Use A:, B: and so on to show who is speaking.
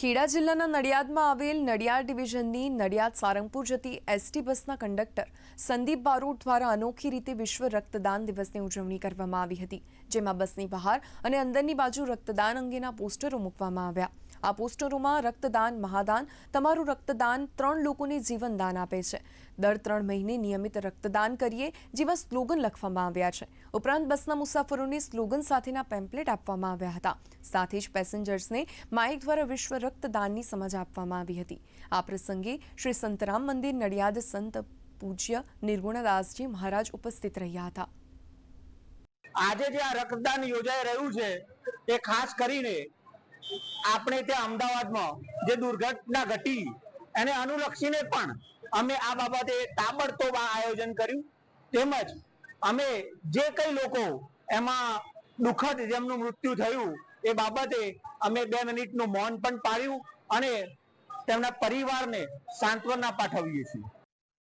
A: ખેડા જિલ્લાના નડિયાદમાં આવેલ નડિયાદ ડિવિઝનની નડિયાદ સારંગપુર જતી એસટી બસના કંડક્ટર સંદીપ બારોટ દ્વારા અનોખી રીતે વિશ્વ રક્તદાન દિવસની ઉજવણી કરવામાં આવી હતી, જેમાં બસની બહાર અને અંદરની બાજુ રક્તદાન અંગેના પોસ્ટરો મૂકવામાં આવ્યા. આ પોસ્ટરોમાં રક્તદાન, મહાદાન, તમારું રક્તદાન ત્રણ લોકોને જીવનદાન આપે છે. દર ત્રણ મહિને નિયમિત રક્તદાન કરીએ જેવા સ્લોગન લખવામાં આવ્યા છે. ઉપરાંત બસના મુસાફરોને સ્લોગન સાથેના પેમ્પલેટ આપવામાં આવ્યા હતા. સાથે જ પેસેન્જર્સને માઇક દ્વારા વિશ્વ રક્તદાનની સમજ આપવામાં આવી હતી. આ પ્રસંગે શ્રી સંતરામ મંદિર, નડિયાદ સંત પૂજ્ય નિર્ગુણદાસજી મહારાજ ઉપસ્થિત રહ્યા હતા.
B: આજે જે આ રક્તદાન યોજાઈ રહ્યું છે એ ખાસ કરીને આપણે ત્યાં અમદાવાદમાં જે દુર્ઘટના ઘટી એને અનુલક્ષીને પણ અમે આ બાબતે તાબડતોબ આયોજન કર્યું. તેમજ અમે જે કઈ લોકો એમાં દુઃખદ જેમનું મૃત્યુ થયું એ બાબતે અમે બે મિનિટનું મૌન પણ પાડ્યું અને તેમના પરિવારને સાંત્વના પાઠવીએ છીએ.